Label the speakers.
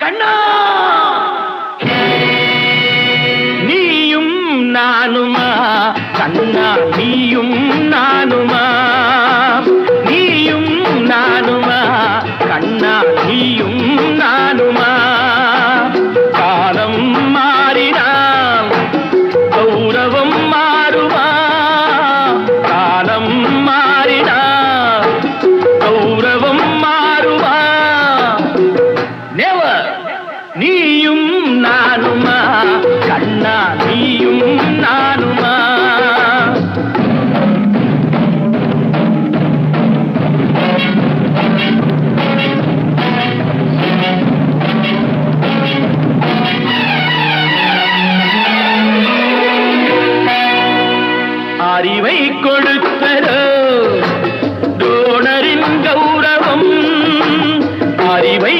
Speaker 1: கண்ணா! நீயும் நானுமா? கண்ணா நீயும் நானுமா? நீயும் நானுமா? கண்ணா நீயும் நானுமா? அறிவை கொடுத்தரோ டோனரின் கௌரவம் அறிவை